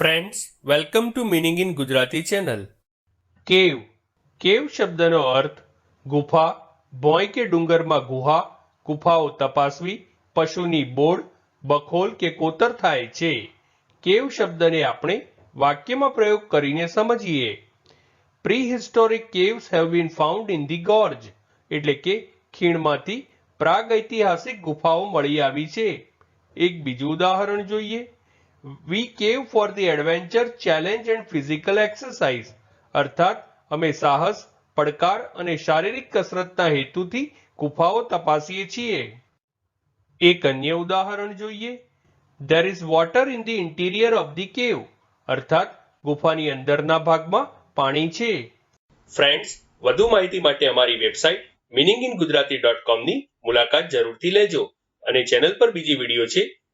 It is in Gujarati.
Friends welcome to meaning in Gujarati channel cave. Cave શબ્દનો અર્થ, ગુફા, ભોંય કે ડુંગરમાં ગુહા, ગુફાઓ તપાસવી, પશુની બોળ, બખોલ કે કોતર થાય છે. કેવ શબ્દને આપણે વાક્યમાં પ્રયોગ કરીને સમજીએ. Prehistoric caves have been found in the gorge એટલે કે ખીણમાંથી પ્રાગૈતિહાસિક ગુફાઓ મળી આવી છે. એક બીજું ઉદાહરણ જોઈએ. We cave for the adventure challenge and physical exercise અર્થાત, અમે સાહસ, પડકાર અને શારીરિક કસરતના હેતુથી ગુફાઓ તપાસીએ છીએ. એક અન્ય ઉદાહરણ જોઈએ. There is water in the interior of the cave અર્થાત, ગુફાની અંદરના ભાગમાં પાણી છે. ફ્રેન્ડ્સ વધુ માહિતી માટે અમારી website meaning in Gujarati dot કોમની મુલાકાત જરૂરથી લેજો અને ચેનલ પર બીજી વીડિયો છે